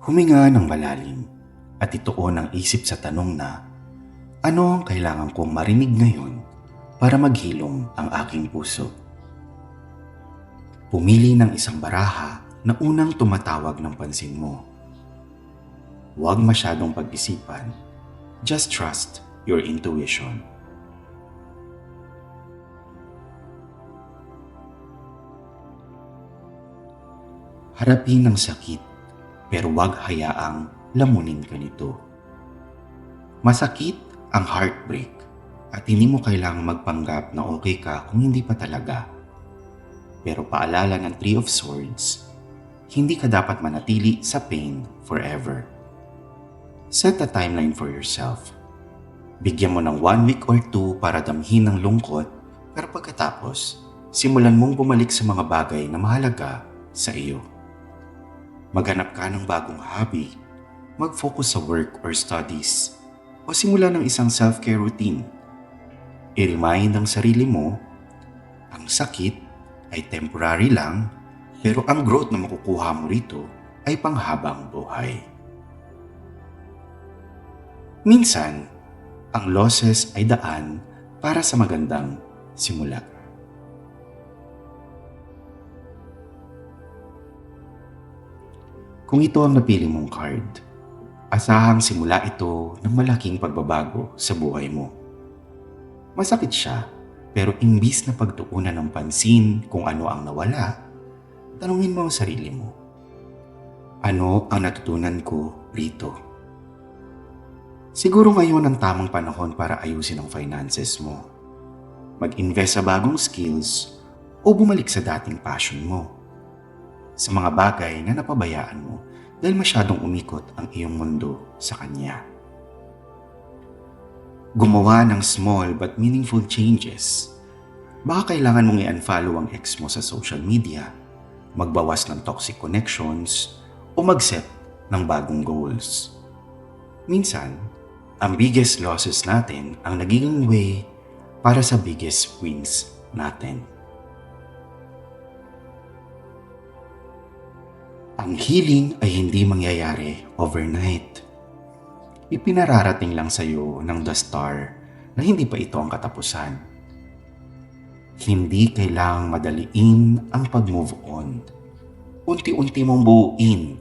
Huminga ng malalim at ituon ang isip sa tanong na ano ang kailangan kong marinig ngayon para maghilom ang aking puso. Pumili ng isang baraha na unang tumatawag ng pansin mo. Huwag masyadong pag-isipan. Just trust your intuition. Harapin ang sakit pero huwag hayaang lamunin ka nito. Masakit ang heartbreak at hindi mo kailangang magpanggap na okay ka kung hindi pa talaga. Pero paalala ng Three of Swords, hindi ka dapat manatili sa pain forever. Set a timeline for yourself. Bigyan mo ng one week or two para damhin ang lungkot, pero pagkatapos, simulan mong bumalik sa mga bagay na mahalaga sa iyo. Maghanap ka ng bagong hobby, mag-focus sa work or studies, o simulan ng isang self-care routine. I-remind ang sarili mo, ang sakit ay temporary lang, pero ang growth na makukuha mo rito ay panghabang buhay. Minsan, ang losses ay daan para sa magandang simula. Kung ito ang napili mong card, asahang simula ito ng malaking pagbabago sa buhay mo. Masakit siya, pero imbis na pagtuunan ng pansin kung ano ang nawala, tanungin mo ang sarili mo. Ano ang natutunan ko rito? Siguro ngayon ang tamang panahon para ayusin ang finances mo. Mag-invest sa bagong skills o bumalik sa dating passion mo. Sa mga bagay na napabayaan mo dahil masyadong umikot ang iyong mundo sa kanya. Gumawa ng small but meaningful changes. Baka kailangan mong i-unfollow ang ex mo sa social media, magbawas ng toxic connections, o mag-set ng bagong goals. Minsan, ang biggest losses natin ang nagiging way para sa biggest wins natin. Ang healing ay hindi mangyayari overnight. Ipinararating lang sa iyo ng the star na hindi pa ito ang katapusan. Hindi kailangang madaliin ang pag-move on. Unti-unti mong buuin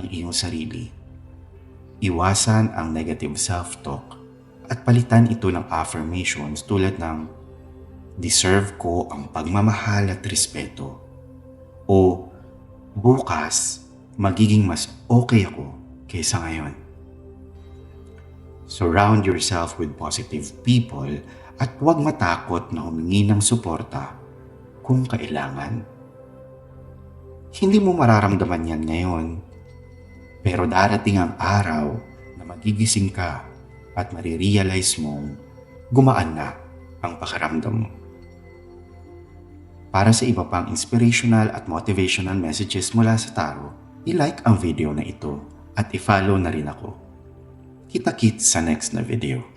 ang iyong sarili. Iwasan ang negative self-talk at palitan ito ng affirmations tulad ng deserve ko ang pagmamahal at respeto o bukas magiging mas okay ako kaysa ngayon. Surround yourself with positive people at huwag matakot na humingi ng suporta kung kailangan. Hindi mo mararamdaman yan ngayon, pero darating ang araw na magigising ka at marirealize mong gumaan na ang pakaramdam mo. Para sa iba pang inspirational at motivational messages mula sa Taro, i-like ang video na ito at i-follow na rin ako. Kita-kits sa next na video.